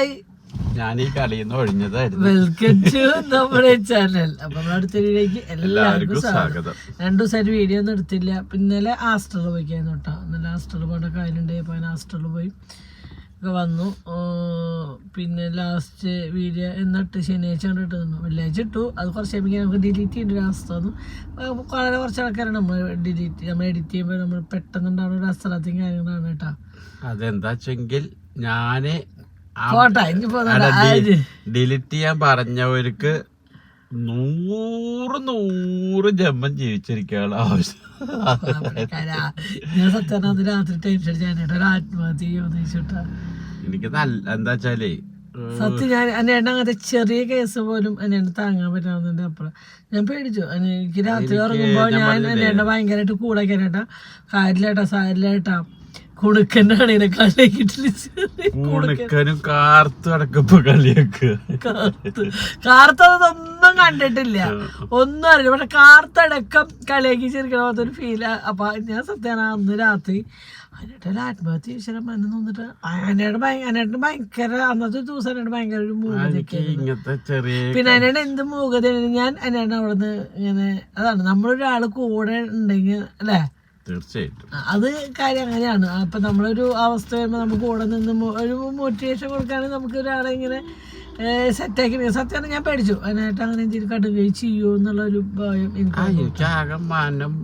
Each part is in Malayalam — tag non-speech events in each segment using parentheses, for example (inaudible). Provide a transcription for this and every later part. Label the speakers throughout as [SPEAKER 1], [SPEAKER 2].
[SPEAKER 1] ഹായ്
[SPEAKER 2] ഞാൻ ഈ കളിയിൽ നിന്ന് ഒഴിഞ്ഞതായിരുന്നു.
[SPEAKER 1] വെൽക്കം ടു നമ്മുടെ ചാനൽ അപ്പൊ നമ്മുടെ അടുത്ത വീഡിയോക്ക് എല്ലാവർക്കും
[SPEAKER 2] എല്ലാവർക്കും
[SPEAKER 1] സ്വാഗതം.
[SPEAKER 2] സ്വാഗതം.
[SPEAKER 1] രണ്ടു ദിവസമായിട്ട് വീഡിയോ ഒന്നും എടുത്തില്ല. പിന്നെ ഇന്നലെ ആസ്റ്ററിൽ പോയിക്കായിരുന്നു കേട്ടോ ഇന്നലെ ആസ്റ്ററിൽ പോയിട്ട് കാര്യമുണ്ട് അപ്പോൾ ഞാൻ ആസ്റ്ററിൽ പോയി ഒക്കെ വന്നു. പിന്നെ ലാസ്റ്റ് വീഡിയോ എന്നിട്ട് ശനിയാഴ്ച കണ്ടിട്ട് തന്നു വെള്ളിയാഴ്ച ഇട്ടു. അത് കുറച്ച് കഴിയുമ്പോൾ നമുക്ക് ഡിലീറ്റ് ചെയ്യേണ്ട ഒരു അവസ്ഥ വന്നു. വളരെ കുറച്ച് ആൾക്കാരാണ് നമ്മൾ ഡിലീറ്റ് നമ്മൾ എഡിറ്റ് ചെയ്യുമ്പോൾ നമ്മൾ പെട്ടെന്നുണ്ടാവുന്ന ഒരു അസ്ഥലത്തും കാര്യങ്ങളാണ് കേട്ടോ
[SPEAKER 2] അതെന്താ വെച്ചെങ്കിൽ ഞാൻ
[SPEAKER 1] പോട്ടെ
[SPEAKER 2] ഡിലീറ്റ് ചെയ്യാൻ പറഞ്ഞവർക്ക് നൂറ് നൂറ് ജന്മം ജീവിച്ചിരിക്കാനുള്ള ആവശ്യം.
[SPEAKER 1] ഞാൻ സത്യം രാത്രി ടെൻഷൻ ചെയ്യാനായിട്ട് ഒരു ആത്മഹത്യ
[SPEAKER 2] എനിക്ക് നല്ല എന്താ വെച്ചാലേ
[SPEAKER 1] സത്യം ഞാൻ അന്നേണ്ട അങ്ങനത്തെ ചെറിയ കേസ് പോലും അന്നേണ്ട താങ്ങാൻ പറ്റാവുന്നുണ്ട് അപ്പുറം. ഞാൻ പേടിച്ചു. എനിക്ക് രാത്രി ഉറങ്ങുമ്പോ ഞാൻ എന്നെ ഭയങ്കരമായിട്ട് കൂടെ കേട്ടാ കാരിലേട്ടാ സാരിലേട്ടാ കുണുക്കന്റെ ആണെങ്കിൽ കളിയാക്കിട്ടില്ല
[SPEAKER 2] കൂണിക്കനും കാർത്തു അടക്കപ്പോ കളിയാക്കുക
[SPEAKER 1] കാർത്ത്. ഒന്നും കണ്ടിട്ടില്ല. ഒന്നും അറിയില്ല. പക്ഷെ കാർത്തടക്കം കളിയാക്കി ചെറുക്കണ പോലത്തെ ഒരു ഫീൽ അപ്പൊ ഞാൻ സത്യാണ് അന്ന് രാത്രി അതിനായിട്ട് ഒരു ആത്മഹത്യ ഈശ്വരൻ മനു തോന്നിട്ട് അനേട്ട് അനേട്ടന് ഭയങ്കര അന്നത്തെ ദിവസം അനേട്ട് ഭയങ്കര ഒരു മൂകതയൊക്കെ പിന്നെ അതിനായിട്ട് എന്ത് മൂകതയാണ് ഞാൻ അനേട്ടൻ അവിടെ നിന്ന് ഇങ്ങനെ അതാണ് നമ്മളൊരാൾ കൂടെ ഉണ്ടെങ്കിൽ അല്ലേ?
[SPEAKER 2] തീർച്ചയായിട്ടും.
[SPEAKER 1] അത് കാര്യം അങ്ങനെയാണ്. അപ്പൊ നമ്മളൊരു അവസ്ഥ വരുമ്പോൾ നമുക്ക് കൂടെ നിന്ന് ഒരു മോട്ടിവേഷൻ കൊടുക്കാനും നമുക്ക് ഒരാളെ ഇങ്ങനെ സെറ്റാക്കി സത്യം ഞാൻ പേടിച്ചു. അതിനായിട്ട് അങ്ങനെ എന്തെങ്കിലും കടുകയും ചെയ്യൂ എന്നുള്ള ഒരു ഭയം എനിക്ക്
[SPEAKER 2] ആ എനിക്ക് ആകെ മനം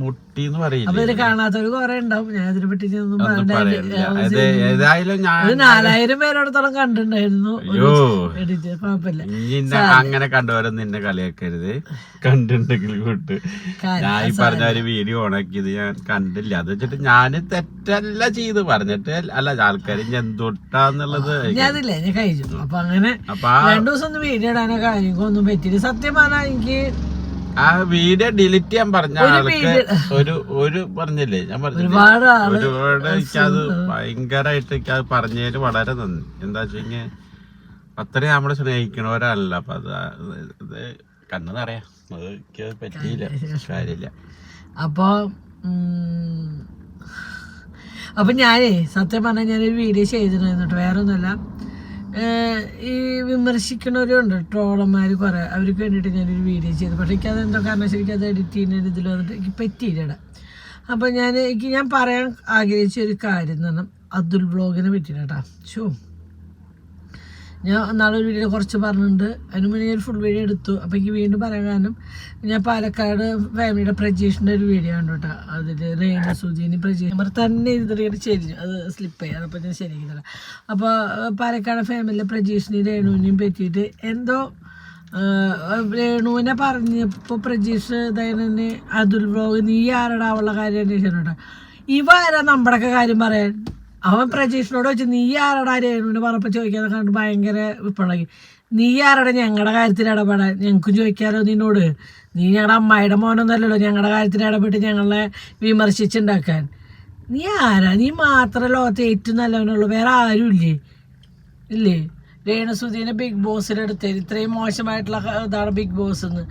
[SPEAKER 2] മുട്ടി എന്ന് പറയില്ല
[SPEAKER 1] കാണാത്തവര് കുറെ ഉണ്ടാവും. ഞാൻ ഇതിനെ പറ്റി
[SPEAKER 2] ഏതായാലും ഞാൻ
[SPEAKER 1] നാലായിരം പേരോടത്തോളം കണ്ടിട്ടുണ്ടായിരുന്നു. കുഴപ്പമില്ല.
[SPEAKER 2] അങ്ങനെ കണ്ടുവരും നിന്നെ കളിയാക്കരുത്. കണ്ടിട്ടുണ്ടെങ്കിൽ കൂട്ട് ഞാൻ ഈ പറഞ്ഞ ഒരു വീഡിയോ ഓണാക്കിയത് ഞാൻ കണ്ടില്ല. അത് വെച്ചിട്ട് ഞാൻ തെറ്റല്ല ചെയ്ത് പറഞ്ഞിട്ട് അല്ല ആൾക്കാർ എന്തുട്ടാന്നുള്ളത്
[SPEAKER 1] ഞാൻ അതില്ലേ ഞാൻ കഴിച്ചു അപ്പൊ അങ്ങനെ രണ്ടു ദിവസം ഒന്നും വീഡിയോ ഇടാനോ കാര്യങ്ങളൊന്നും പറ്റിയില്ല. സത്യം പറഞ്ഞാൽ എനിക്ക്
[SPEAKER 2] ആ വീഡിയോ ഡിലീറ്റ് ചെയ്യാൻ പറഞ്ഞ ആൾക്ക് ഒരു ഒരു പറഞ്ഞില്ലേ? ഞാൻ പറഞ്ഞു
[SPEAKER 1] ഒരുപാട്
[SPEAKER 2] എനിക്കത് ഭയങ്കരമായിട്ട് എനിക്കത് പറഞ്ഞതിന് വളരെ നന്ദി. എന്താ വെച്ചാൽ അത്രയും നമ്മളെ സ്നേഹിക്കണവരല്ല. അപ്പൊ അത് ഇത് കണ്ണതറിയാം അത് പറ്റിയില്ല. കാര്യമില്ല.
[SPEAKER 1] അപ്പൊ അപ്പൊ ഞാനേ സത്യം പറഞ്ഞാൽ ഞാനൊരു വീഡിയോ ചെയ്തിട്ടുണ്ടായിരുന്നു കേട്ടോ. വേറെ ഒന്നുമല്ല ഈ വിമർശിക്കണവരുണ്ട് ട്രോളന്മാർ കുറെ. അവർക്ക് വേണ്ടിയിട്ട് ഞാനൊരു വീഡിയോ ചെയ്തു. പക്ഷേ എനിക്ക് അതെന്തോ കാരണം ശരിക്കും അത് എഡിറ്റ് ചെയ്യുന്ന ഇതിൽ വന്നിട്ട് എനിക്ക് പറ്റിയില്ല അപ്പോൾ ഞാൻ എനിക്ക് ഞാൻ പറയാൻ ആഗ്രഹിച്ച ഒരു കാര്യം എന്ന് പറഞ്ഞാൽ അതുൽ വ്ളോഗിനെ പറ്റിയിട്ടാ ഷോ ഞാൻ നാളെ ഒരു വീഡിയോ കുറച്ച് പറഞ്ഞിട്ടുണ്ട്. അതിന് മുന്നേ ഞാൻ ഫുൾ വീഡിയോ എടുത്തു. അപ്പോൾ എനിക്ക് വീണ്ടും പറയാൻ കാരണം ഞാൻ പാലക്കാട് ഫാമിലിയുടെ പ്രജീഷിന്റെ ഒരു വീഡിയോ കണ്ടു കേട്ടോ അതിൽ റേണു സുജീനി പ്രജീഷ് അവർ തന്നെ ഇതിട്ട് ചെരിഞ്ഞു. അത് സ്ലിപ്പായി അതപ്പോൾ ഞാൻ ശരിയാക്കി അപ്പോൾ പാലക്കാട് ഫാമിലിയിലെ പ്രജീഷിനെയും രേണുവിനെയും പറ്റിയിട്ട് എന്തോ രേണുവിനെ പറഞ്ഞപ്പോൾ പ്രജീഷ് ദയനെ അതുൽ ബ്ലോഗ് നീ ആരടാവുള്ള കാര്യം അന്വേഷിച്ചിട്ടുണ്ട് ഇവ ആരാ നമ്മുടെയൊക്കെ കാര്യം പറയാൻ? അവൻ പ്രജീഷിനോട് വെച്ച് നീ ആരടാ രേണുവിനെ പറഞ്ഞപ്പോൾ ചോദിക്കാതെ കണ്ട് ഭയങ്കര വിപ്പളകി നീ ആരടാ? ഞങ്ങളുടെ കാര്യത്തിൽ ഇടപെടാൻ ഞങ്ങൾക്കും ചോദിക്കാലോ നിന്നോട്. നീ ഞങ്ങളുടെ അമ്മായിയുടെ മോനൊന്നല്ലല്ലോ. ഞങ്ങളുടെ കാര്യത്തിൽ ഇടപെട്ട് ഞങ്ങളെ വിമർശിച്ചുണ്ടാക്കാൻ. നീ ആരാ? നീ മാത്രമേ ലോകത്തെ ഏറ്റവും നല്ലവനുള്ളൂ വേറെ ആരും ഇല്ലേ? ഇല്ലേ? രേണുസുധീനെ ബിഗ് ബോസിലെടുത്തത് ഇത്രയും മോശമായിട്ടുള്ള ഇതാണ് ബിഗ് ബോസ് എന്ന്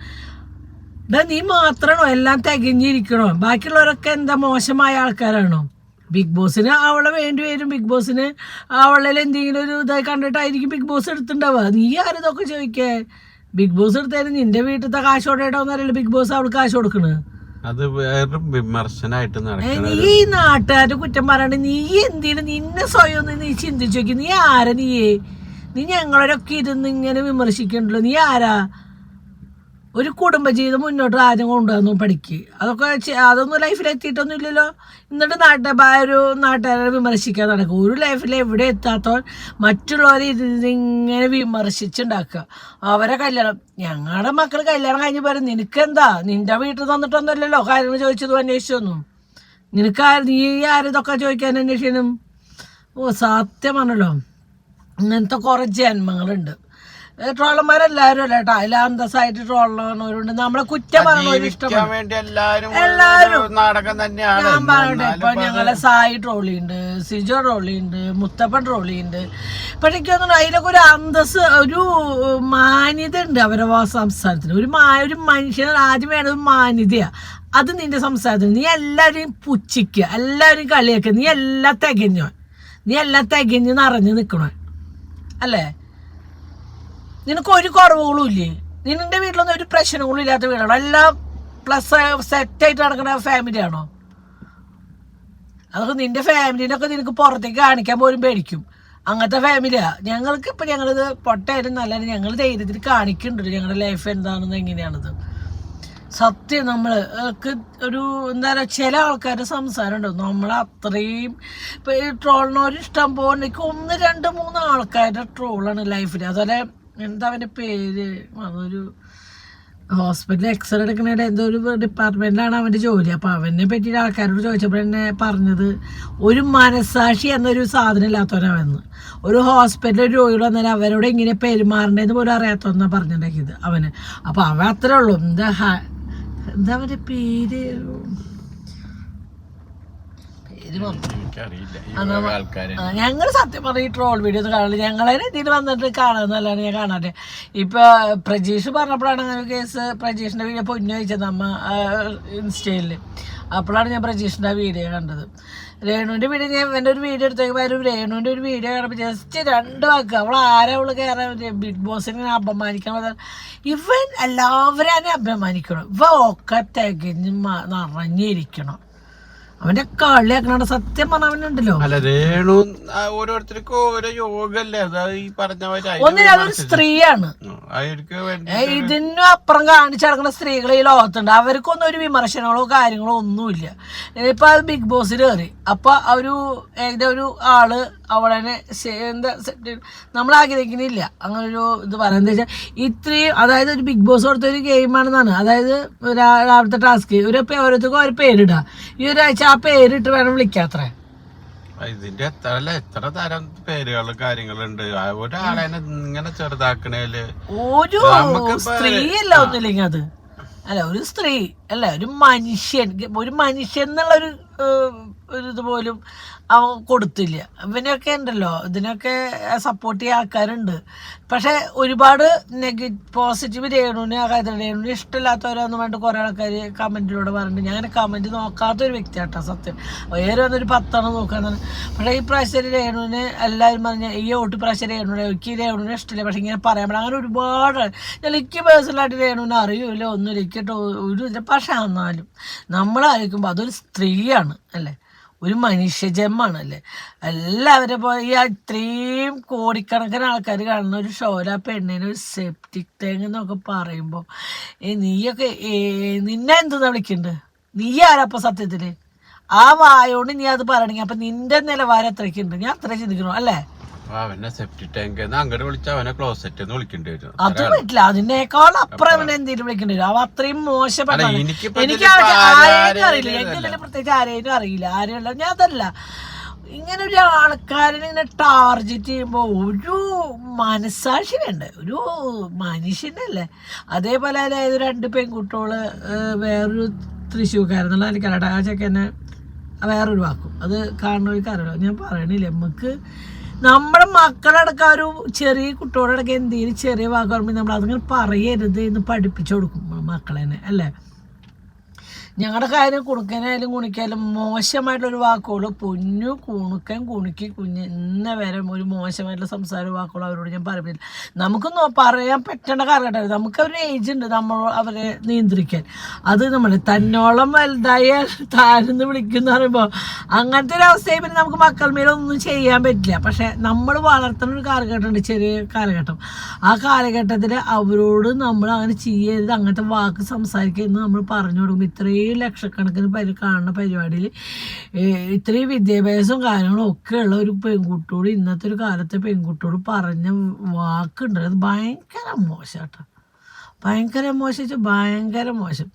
[SPEAKER 1] നീ മാത്രമാണോ? എല്ലാം തികഞ്ഞിരിക്കണോ? ബാക്കിയുള്ളവരൊക്കെ എന്താ മോശമായ ആൾക്കാരാണോ? ബിഗ് ബോസിന് അവളെ വേണ്ടി വരും ബിഗ് ബോസിന് അവളിൽ എന്തെങ്കിലും ഒരു ഇതായി കണ്ടിട്ടായിരിക്കും ബിഗ് ബോസ് എടുത്തിട്ടുണ്ടാവുക. നീ ആരതൊക്കെ ചോദിക്കേ? ബിഗ് ബോസ് എടുത്താലും നിന്റെ വീട്ടിലത്തെ കാശ് കൊണ്ടേട്ടോന്നറിയില്ല ബിഗ് ബോസ് അവൾക്ക് കാശ് കൊടുക്കണ്.
[SPEAKER 2] അത് വേറെ വിമർശനായിട്ട്
[SPEAKER 1] നീ നാട്ടുകാരുടെ കുറ്റം പറയണ. നീ എന്തിനു നിന്നെ സ്വയം ഒന്ന് നീ ചിന്തിച്ചു നോക്കി. നീ ആരാ നീയേ? നീ ഞങ്ങളൊരൊക്കെ ഇരുന്ന് ഇങ്ങനെ വിമർശിക്കണ്ടല്ലോ. നീ ആരാ? ഒരു കുടുംബജീവിതം മുന്നോട്ട് ആദ്യം കൊണ്ടുവന്നു പഠിക്ക്. അതൊക്കെ അതൊന്നും ലൈഫിൽ എത്തിയിട്ടൊന്നും ഇല്ലല്ലോ എന്നിട്ട് നാട്ട ഒരു നാട്ടുകാരെ വിമർശിക്കാൻ നടക്കും. ഒരു ലൈഫിൽ എവിടെ എത്താത്തവൻ മറ്റുള്ളവരെ ഇതിങ്ങനെ വിമർശിച്ചുണ്ടാക്കുക. അവരെ കല്യാണം ഞങ്ങളുടെ മക്കൾ കല്യാണം കഴിഞ്ഞ് പറയും നിനക്കെന്താ? നിന്റെ വീട്ടിൽ തന്നിട്ടൊന്നുമല്ലല്ലോ കാര്യങ്ങൾ ചോദിച്ചതും അന്വേഷിച്ചൊന്നും. നിനക്ക് നീ ആരിതൊക്കെ ചോദിക്കാൻ അന്വേഷിക്കണം ഓ സത്യമാണല്ലോ ഇങ്ങനത്തെ കുറേ ജന്മങ്ങളുണ്ട്. ട്രോളന്മാരെല്ലാവരും അല്ല കേട്ടോ അതിൽ അന്തസ്സായിട്ട് ട്രോളണവരുണ്ട് നമ്മളെ കുറ്റം പറഞ്ഞവരും ഇഷ്ടം
[SPEAKER 2] ജീവിക്കാൻ വേണ്ടി എല്ലാരും
[SPEAKER 1] എല്ലാവരും.
[SPEAKER 2] നാടകം തന്നെയാണ്.
[SPEAKER 1] ഞാൻ പറയട്ടെ ഇപ്പൊ ഞങ്ങളെ സായി ട്രോളിയുണ്ട് സിജോ ട്രോളിയുണ്ട് മുത്തപ്പൻ ട്രോളിയുണ്ട്. പക്ഷെ എനിക്ക് തോന്നുന്നു അതിലൊക്കെ ഒരു അന്തസ് ഒരു മാന്യത ഉണ്ട് അവരുടെ സംസാരത്തിന്. ഒരു മാ ഒരു മനുഷ്യൻ ആദ്യം വേണ്ടത് മാന്യതയാ. അത് നിന്റെ സംസാരത്തിന്. നീ എല്ലാവരെയും പുച്ഛിക്കുക എല്ലാവരും കളിയാക്കുക നീ എല്ലാം തികഞ്ഞോ നീ എല്ലാം തികഞ്ഞ് നിറഞ്ഞു നിൽക്കണോ അല്ലേ? നിനക്ക് ഒരു കുറവുകളും ഇല്ലേ? നിന്റെ വീട്ടിലൊന്നും ഒരു പ്രശ്നങ്ങളും ഇല്ലാത്ത വീടാണോ. എല്ലാം പ്ലസ് സെറ്റായിട്ട് നടക്കുന്ന ഫാമിലിയാണോ അതൊക്കെ നിന്റെ ഫാമിലിനൊക്കെ നിനക്ക് പുറത്തേക്ക് കാണിക്കാൻ പോലും പേടിക്കും. അങ്ങനത്തെ ഫാമിലിയാ ഞങ്ങൾക്ക് ഇപ്പൊ ഞങ്ങളിത് പൊട്ടായാലും നല്ല ഞങ്ങൾ ധൈര്യത്തിൽ കാണിക്കുന്നുണ്ട്. ഞങ്ങളുടെ ലൈഫ് എന്താണെന്ന് എങ്ങനെയാണത് സത്യം നമ്മൾ ഒരു എന്താ പറയുക ചില ആൾക്കാരുടെ സംസാരം ഉണ്ട് നമ്മൾ അത്രയും ഇപ്പൊ ഈ ട്രോളിനോര് ഇഷ്ടം പോലെ ഒന്ന് രണ്ട് മൂന്ന് ആൾക്കാരുടെ ട്രോളാണ് ലൈഫിൽ അതുപോലെ എന്താ അവന്റെ പേര്? അതൊരു ഹോസ്പിറ്റലിൽ എക്സ്റേ എടുക്കുന്നതിന്റെ എന്തോ ഒരു ഡിപ്പാർട്ട്മെന്റിലാണ് അവന്റെ ജോലി. അപ്പോൾ അവനെ പറ്റിയിട്ട് ആൾക്കാരോട് ചോദിച്ചപ്പോൾ എന്നെ പറഞ്ഞത് ഒരു മനസാക്ഷി എന്നൊരു സാധനം ഇല്ലാത്തവനവെന്ന് ഒരു ഹോസ്പിറ്റലിൽ രോഗികൾ വന്നാൽ അവരോട് എങ്ങനെ പെരുമാറേണ്ടതെന്ന് പോലും അറിയാത്തവന്നാ പറഞ്ഞിട്ടുണ്ടാക്കിയത് അവന്. അപ്പോൾ അവൻ അത്രേ ഉള്ളൂ. എന്താ എന്താ അവന്റെ പേര് പേര് മറന്നു
[SPEAKER 2] എനിക്കറിയില്ല ഈ വക ആൾക്കാരെ
[SPEAKER 1] ഞങ്ങൾ സത്യം പറഞ്ഞ ഈ ട്രോൾ വീഡിയോസ് കാണില്ല ഞങ്ങളെ ഇതിൽ വന്നിട്ട് കാണുന്നതല്ലാണ് ഞാൻ കാണാറ് ഇപ്പൊ പ്രജീഷ് പറഞ്ഞപ്പോഴാണ് അങ്ങനെ കേസ് പ്രജീഷിന്റെ വീഡിയോ പൊന്നു ചോദിച്ചത് നമ്മ ഇൻസ്റ്റയിൽ. അപ്പോഴാണ് ഞാൻ പ്രജീഷിന്റെ ആ വീഡിയോ കണ്ടത്. രേണുവിന്റെ വീഡിയോ ഞാൻ എന്റെ ഒരു വീഡിയോ എടുത്തേക്ക് വരും രേണുവിന്റെ ഒരു വീഡിയോ കാണുമ്പോൾ ജസ്റ്റ് രണ്ട് വാക്ക്. അവൾ ആരാ അവൾ കയറാൻ ബിഗ് ബോസിനെ അപമാനിക്കണം ഇവൻ എല്ലാവരും അപമാനിക്കണം. ഇവ ഒക്കെ തികഞ്ഞ് നിറഞ്ഞിരിക്കണം. അവന്റെ കളിയാക്കണ സത്യം പറഞ്ഞ അവനുണ്ടല്ലോ
[SPEAKER 2] അല്ല രേണു ഓരോരുത്തർക്കും ഓരോ യോഗല്ലേ? ഈ പറഞ്ഞ
[SPEAKER 1] ഒന്നില്ല അതൊരു സ്ത്രീയാണ്. ഇതിനും അപ്പുറം കാണിച്ചു നടക്കുന്ന സ്ത്രീകൾ ഈ ലോകത്തുണ്ട്. അവർക്കൊന്നും ഒരു വിമർശനങ്ങളോ കാര്യങ്ങളോ ഒന്നുമില്ല. ഇപ്പൊ അത് ബിഗ് ബോസിൽ കയറി. അപ്പൊ ഒരു ഏകദേശം ഒരു ആൾ അവളെ എന്താ നമ്മൾ ആഗ്രഹിക്കുന്നില്ല. അങ്ങനെ ഒരു ഇത് പറയാൻ എന്താ വെച്ചാൽ ഇത്രയും അതായത് ഒരു ബിഗ് ബോസ് കൊടുത്ത ഒരു ഗെയിമാണെന്നാണ് അതായത് രാവിലത്തെ ടാസ്ക് ഒരു ഓരോരുത്തർക്കും ഒരു പേരിടുക ഈ ഒരാഴ്ച ആ പേരിട്ട് വേണം വിളിക്കാത്രേ.
[SPEAKER 2] ഇതിന്റെ എത്ര അല്ല എത്ര തരം പേരുകളും കാര്യങ്ങളുണ്ട്. ഒരാളെ ഇങ്ങനെ ചെറുതാക്കണേൽ
[SPEAKER 1] ഒരു
[SPEAKER 2] സ്ത്രീ
[SPEAKER 1] അല്ല ഒന്നുമില്ലെങ്കിൽ അത്. അല്ല ഒരു സ്ത്രീ. അല്ല ഒരു മനുഷ്യൻ ഒരു മനുഷ്യൻ എന്നുള്ളൊരു ഒരു ഏഹ്, ഇത് പോലും അവൻ കൊടുത്തില്ല. ഇവനൊക്കെ ഉണ്ടല്ലോ ഇതിനൊക്കെ സപ്പോർട്ട് ചെയ്യാൻ ആൾക്കാരുണ്ട്. പക്ഷെ ഒരുപാട് നെഗ പോസിറ്റീവ് രേണുവിന് ആ കാര്യത്തിൽ രേണുവിന് ഇഷ്ടമില്ലാത്തവരാന്ന് പറഞ്ഞിട്ട് കുറേ ആൾക്കാർ കമന്റിലൂടെ പറഞ്ഞിട്ടുണ്ട്. ഞാൻ അങ്ങനെ നോക്കാത്ത ഒരു വ്യക്തിയാട്ടോ സത്യം. വേറെ വന്നൊരു പത്താണ് നോക്കാന്ന് പക്ഷേ ഈ പ്രാവശ്യം രേണുവിന് എല്ലാവരും പറഞ്ഞ ഈ ഓട്ട് പ്രാവശ്യം രേണുവിനെ എനിക്ക് രേണുവിനെ ഇഷ്ടമില്ല. പക്ഷെ ഇങ്ങനെ പറയാൻ പറ്റില്ല. അങ്ങനെ ഒരുപാട് എനിക്ക് പേഴ്സണലായിട്ട് രേണുവിനെ അറിയൂല ഒന്നുമില്ല. എനിക്ക് ഒരു ഇല്ല പക്ഷെ എന്നാലും നമ്മളായിരിക്കുമ്പോൾ അതൊരു സ്ത്രീയാണ് അല്ലേ? ഒരു മനുഷ്യജന്മാണ് അല്ലേ എല്ലാവരും പോലെ ഈ ഇത്രയും കോടിക്കണക്കിന് ആൾക്കാർ കാണുന്ന ഒരു ഷോയിൽ ആ പെണ്ണിന് ഒരു സെപ്റ്റിക് ടാങ്ക് എന്നൊക്കെ പറയുമ്പോൾ നീയൊക്കെ നിന്നെ എന്തെന്നാ വിളിക്കണ്ട്? നീ ആരാപ്പോൾ സത്യത്തിൽ ആ വായോണ്ട് നീ അത് പറയണെങ്കിൽ അപ്പം നിന്റെ നിലവാരം അത്രയ്ക്കുണ്ട് ഞാൻ അത്ര ചിന്തിക്കണോ അല്ലേ?
[SPEAKER 2] അവനെ സെപ്റ്റി ടാങ്ക് അങ്ങോട്ട് വിളിച്ച അവനെ ക്ലോസറ്റ് എന്ന് വിളിക്കേണ്ടി വരും
[SPEAKER 1] അത് പറ്റില്ല അതിനേക്കാൾ അപ്പുറം അവനെ എന്തെങ്കിലും വിളിക്കേണ്ടി വരും അവ അത്രയും മോശപ്പെട്ട
[SPEAKER 2] അല്ല,
[SPEAKER 1] എനിക്ക് ആരെയും അറിയില്ല. ഇതിൽ പ്രത്യേകിച്ച് ആരെയും അറിയില്ല. ആരെയുള്ള ഞാൻ അതല്ല. ഇങ്ങനെ ഒരു ആൾക്കാരനെ ഇങ്ങനെ ടാർജറ്റ് ചെയ്യുമ്പോൾ ഒരു മനസാക്ഷി വേണ്ടേ? ഒരു മനുഷ്യനല്ലേ? അതേപോലെ അതായത് രണ്ട് പെൺകുട്ടികൾ വേറൊരു തൃശ്ശൂർക്കാരെന്നുള്ള എനിക്ക് ആ എന്നെ വേറൊരു വാക്കും. അത് കാണുന്നവർക്ക് അറിയാലോ ഞാൻ പറയണില്ല. നമുക്ക് നമ്മുടെ മക്കളടക്കം ഒരു ചെറിയ കുട്ടികളടക്കം എന്തെങ്കിലും ചെറിയ വാക്ക് പറയുമ്പോൾ നമ്മൾ അതിങ്ങനെ പറയരുത് എന്ന് പഠിപ്പിച്ചു കൊടുക്കും മക്കളെന്നെ അല്ലേ? ഞങ്ങളുടെ കാര്യം കുണുക്കനായാലും കുണിക്കായാലും മോശമായിട്ടുള്ളൊരു വാക്കുകൾ പൊന്നു കുണുക്കൻ കുണുക്കി കുഞ്ഞ് ഇന്ന വരെ ഒരു മോശമായിട്ടുള്ള സംസാര വാക്കുകൾ അവരോട് ഞാൻ പറയുന്നില്ല നമുക്ക് പറയാൻ പറ്റേണ്ട കാലഘട്ടം നമുക്ക് ഒരു ഏജ് ഉണ്ട് നമ്മൾ അവരെ നിയന്ത്രിക്കാൻ. അത് നമ്മൾ തന്നോളം വലുതായ താരെന്ന് വിളിക്കുന്ന പറയുമ്പോൾ അങ്ങനത്തെ ഒരു അവസ്ഥയിൽ പിന്നെ നമുക്ക് മക്കൾ മേലൊന്നും ചെയ്യാൻ പറ്റില്ല. പക്ഷെ നമ്മൾ വളർത്തുന്ന ഒരു കാലഘട്ടം ഉണ്ട് ചെറിയ കാലഘട്ടം. ആ കാലഘട്ടത്തിൽ അവരോട് നമ്മൾ അങ്ങനെ ചെയ്യരുത് അങ്ങനത്തെ വാക്ക് സംസാരിക്കരുത് നമ്മൾ പറഞ്ഞു കൊടുക്കുമ്പോൾ ഇത്രയും ലക്ഷക്കണക്കിന് പരി കാണുന്ന പരിപാടിയിൽ ഇത്രയും വിദ്യാഭ്യാസവും കാര്യങ്ങളും ഒക്കെ ഉള്ള ഒരു പെൺകുട്ടിയോട് ഇന്നത്തെ ഒരു കാലത്തെ പെൺകുട്ടിയോട് പറഞ്ഞ വാക്കുണ്ട്. അത് ഭയങ്കര മോശം കേട്ടോ ഭയങ്കര മോശം ഭയങ്കര മോശം.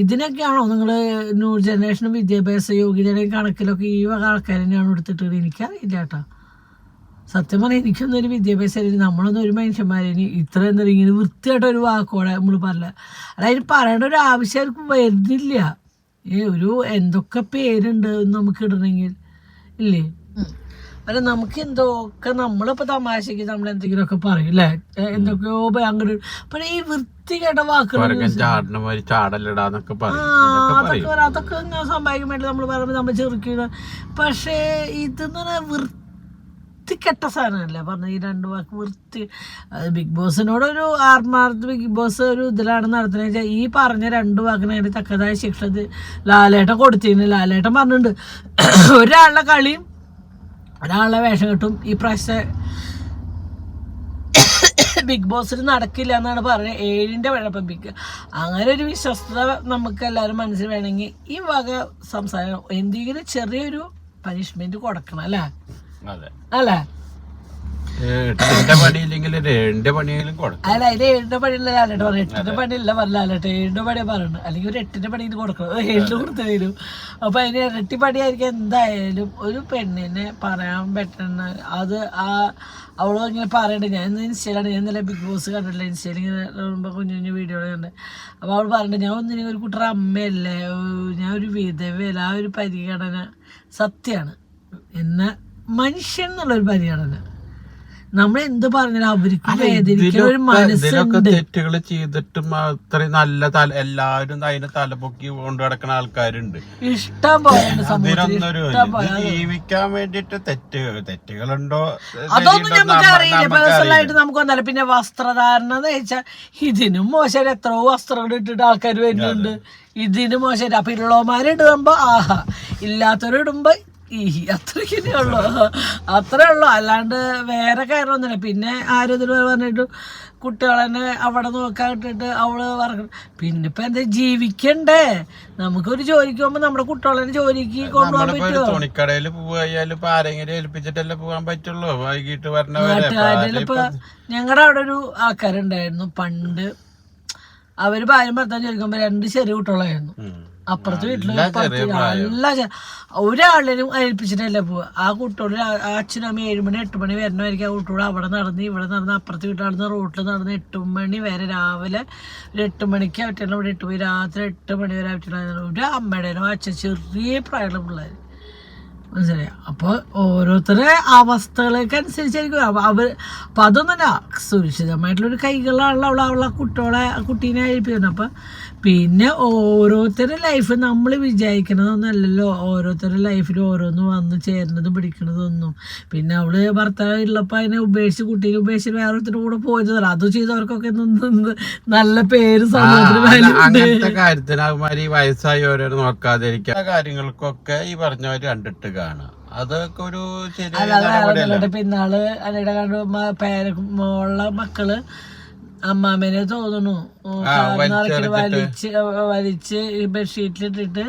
[SPEAKER 1] ഇതിനൊക്കെയാണോ നിങ്ങൾ ന്യൂ ജനറേഷനും വിദ്യാഭ്യാസ യോഗ്യതയുടെയും കണക്കിലൊക്കെ ഈ വക ആൾക്കാർ തന്നെയാണ് എടുത്തിട്ട് എനിക്കറിയില്ല കേട്ടോ സത്യം പറഞ്ഞാൽ എനിക്കൊന്നും ഒരു വിദ്യാഭ്യാസം ഇല്ല നമ്മളൊന്നും ഒരു മനുഷ്യന്മാരിനി ഇത്ര എന്താ ഇങ്ങനെ വൃത്തിയായിട്ട് ഒരു വാക്കോടെ നമ്മൾ പറയില്ല അതായത് പറയേണ്ട ഒരു ആവശ്യം അവർക്ക് വരുന്നില്ല. ഏ ഒരു എന്തൊക്കെ പേരുണ്ട് എന്ന് നമുക്ക് ഇടണമെങ്കിൽ. ഇല്ലേ? അല്ല നമുക്ക് എന്തൊക്കെ നമ്മളിപ്പോൾ തമാശക്ക് നമ്മൾ എന്തെങ്കിലുമൊക്കെ പറയും അല്ലേ എന്തൊക്കെയോ അങ്ങോട്ട് പക്ഷെ ഈ വൃത്തികേട്ട വാക്കുകൾ
[SPEAKER 2] അതൊക്കെ
[SPEAKER 1] അതൊക്കെ സംഭവിക്കാൻ വേണ്ടി നമ്മൾ പറയുമ്പോൾ നമ്മൾ ചെറുക്കിട പക്ഷേ ഇതെന്ന് പറഞ്ഞാൽ വൃത്തിക്കെട്ട സാധനമല്ലേ? പറഞ്ഞ ഈ രണ്ട് വാക്ക് വൃത്തി. അത് ബിഗ് ബോസിനോട് ഒരു ആത്മാർത്ഥ ബിഗ് ബോസ് ഒരു ഇതിലാണ് നടത്തുന്നത്. വെച്ചാൽ ഈ പറഞ്ഞ രണ്ട് വാക്കിന് അതിന് തക്കതായ ശിക്ഷ ലാലേട്ടൻ കൊടുത്തിരുന്നു. ലാലേട്ടൻ പറഞ്ഞിട്ടുണ്ട് ഒരാളുടെ കളിയും ഒരാളുടെ വേഷം കിട്ടും ഈ പ്രാവശ്യത്തെ ബിഗ് ബോസിൽ നടക്കില്ല എന്നാണ് പറഞ്ഞത്. ഏഴിന്റെ വഴപ്പം ബിഗ് അങ്ങനെ ഒരു വിശ്വസ്തത നമുക്ക് എല്ലാവരും മനസ്സിൽ വേണമെങ്കിൽ ഈ വക സംസാരം എന്തെങ്കിലും ചെറിയൊരു പനിഷ്മെന്റ് കൊടുക്കണം അല്ലേ? അല്ലേ?
[SPEAKER 2] എട്ടിന്റെ പണിയെങ്കിലും
[SPEAKER 1] അല്ല ഇത് ഏഴിന്റെ പണിയില്ല ലാലേട്ട് പറഞ്ഞു എട്ടിന്റെ പണിയില്ല പറഞ്ഞ ലാലേട്ട് ഏഴിന്റെ പണിയാ പറയുന്നത് അല്ലെങ്കിൽ ഒരു എട്ടിന്റെ പണി കൊടുക്കണം. ഏഴിന് കൊടുത്തു തരും. അപ്പൊ അതിന് ഇരട്ടി പണിയായിരിക്കും. എന്തായാലും ഒരു പെണ്ണിനെ പറയാൻ പറ്റുന്ന അത് ആ അവളോ ഇങ്ങനെ പറയണ്ടേ. ഞാൻ ഇന്ന് ഇൻസ്റ്റയിലാണ്. ഞാൻ ഇന്നലെ ബിഗ് ബോസ് കണ്ടിട്ടില്ല. ഇൻസ്റ്റയിൽ ഇങ്ങനെ കുഞ്ഞു കുഞ്ഞു വീഡിയോ കണ്ട്. അപ്പൊ അവൾ പറഞ്ഞു ഞാൻ ഒന്നിനും ഒരു കുട്ടറ അമ്മയല്ലേ. ഞാൻ ഒരു വിധവയല്ല. ആ ഒരു പരിഗണന സത്യമാണ് എന്ന മനുഷ്യൻ എന്നുള്ളൊരു പരിഗണന. നമ്മൾ എന്ത് പറഞ്ഞാലും അവർക്ക് വേദനിക്കുന്ന ഒരു മനസ്സുണ്ട്.
[SPEAKER 2] തെറ്റുകൾ ചെയ്തിട്ടും അത്രയും നല്ല തല എല്ലാവരും അതിന് തലപൊക്കി കൊണ്ടു നടക്കുന്ന ആൾക്കാരുണ്ട്.
[SPEAKER 1] ഇഷ്ടം പോലെ
[SPEAKER 2] ജീവിക്കാൻ വേണ്ടിട്ട് തെറ്റ് തെറ്റുകളുണ്ടോ?
[SPEAKER 1] അതൊന്നും നമുക്ക് അറിയില്ല. ആയിട്ട് നമുക്ക് വന്നാലും പിന്നെ വസ്ത്രധാരണം എന്ന് വെച്ചാൽ ഇതിനും മോശം. എത്രയോ വസ്ത്രങ്ങൾ ഇട്ടിട്ട് ആൾക്കാർ വരുന്നുണ്ട്. ഇതിനും മോശം. അപ്പൊ ഉള്ളവന്മാര് ഇടുമ്പോ ആഹാ ഇല്ലാത്തവർ ഇടുമ്പോ ഈ അത്രയ്ക്കേ ഉള്ളു. അത്രേ ഉള്ളു. അല്ലാണ്ട് വേറെ കാര്യമൊന്നുമില്ല പിന്നെ ആരോഗ്യം പറഞ്ഞിട്ട് കുട്ടികളെന്നെ അവിടെ നോക്കാൻ ഇട്ടിട്ട് അവൾ പറഞ്ഞു പിന്നെ ഇപ്പൊ എന്താ ജീവിക്കണ്ടേ? നമുക്കൊരു ജോലിക്ക് പോകുമ്പോ നമ്മുടെ കുട്ടികളെ ജോലിക്ക് കൊണ്ടുപോകാൻ പറ്റുമോ?
[SPEAKER 2] തുണിക്കടയിൽ പോയാലും ഇപ്പൊ ആരെങ്കിലും ഏൽപ്പിച്ചിട്ടല്ലേ പോകാൻ പറ്റുള്ളൂ. വൈകിട്ട്
[SPEAKER 1] ഇപ്പൊ ഞങ്ങളുടെ അവിടെ ഒരു ആൾക്കാരുണ്ടായിരുന്നു. പണ്ട് അവർ ഭാര്യ ഭർത്താൻ ചോദിക്കുമ്പോ രണ്ട് ചെറിയ കുട്ടികളായിരുന്നു. അപ്പുറത്തെ
[SPEAKER 2] വീട്ടിൽ പ്രായം.
[SPEAKER 1] ഒരാളിനും ഏൽപ്പിച്ചിട്ടല്ല പോവുക. ആ കുട്ടിയോട് ആ- അമ്മ ഏഴുമണി എട്ട് മണി വരണമായിരിക്കും ആ കുട്ടിയോട് അവിടെ നടന്ന് ഇവിടെ നടന്ന് അപ്പുറത്ത് വീട്ടിൽ നടന്ന് റോട്ടിൽ നടന്ന് എട്ട് മണി വരെ രാവിലെ ഒരു എട്ട് മണിക്ക് അവറ്റെല്ലാം ഇവിടെ ഇട്ട് പോയി രാത്രി എട്ട് മണി വരെ അവറ്റെല്ലാം ഒരു അമ്മയുടെയും അച്ഛൻ ചെറിയ പ്രായമുള്ള പിള്ളേർ മനസ്സിലായി? അപ്പോൾ ഓരോരുത്തരുടെ അവസ്ഥകളൊക്കെ അനുസരിച്ചായിരിക്കും അവ- അവർ അപ്പം അതൊന്നുമല്ല. സുരക്ഷിതമായിട്ടുള്ളൊരു കൈകളാണല്ലോ അവൾ അവളെ കുട്ടികളെ ആ കുട്ടീനെ ഏൽപ്പിക്കുന്നത് അപ്പം പിന്നെ ഓരോരുത്തരുടെ ലൈഫ് നമ്മൾ വിചാരിക്കണതൊന്നല്ലല്ലോ. ഓരോരുത്തരുടെ ലൈഫിൽ ഓരോന്ന് വന്ന് ചേരുന്നതും പിടിക്കണതൊന്നും. പിന്നെ അവൾ ഭർത്താവ് ഉള്ളപ്പോൾ അതിനെ ഉപേക്ഷിച്ച് കുട്ടീനെ ഉപേക്ഷിച്ച് വേറൊരുത്തരുടെ കൂടെ പോയതല്ല. അത് ചെയ്തവർക്കൊക്കെ നല്ല പേര്
[SPEAKER 2] ആ,
[SPEAKER 1] സമൂഹത്തിന്
[SPEAKER 2] അല്ല,
[SPEAKER 1] വിലയുണ്ട്
[SPEAKER 2] അങ്ങനത്തെ കാര്യത്തിന് അവന്മാര് ഈ നോക്കാതിരിക്കുക കാര്യങ്ങൾക്കൊക്കെ ഈ പറഞ്ഞവർ കണ്ടിട്ട് കാണാം. അതൊക്കെ ഒരു ശരി.
[SPEAKER 1] പിന്നാൾ അനിയുടെ കണ്ടു പേര മോളുടെ മക്കൾ അമ്മാമേനെ തോന്നുന്നു. വലിച്ച് വലിച്ച് ബെഡ്ഷീറ്റിലിട്ടിട്ട്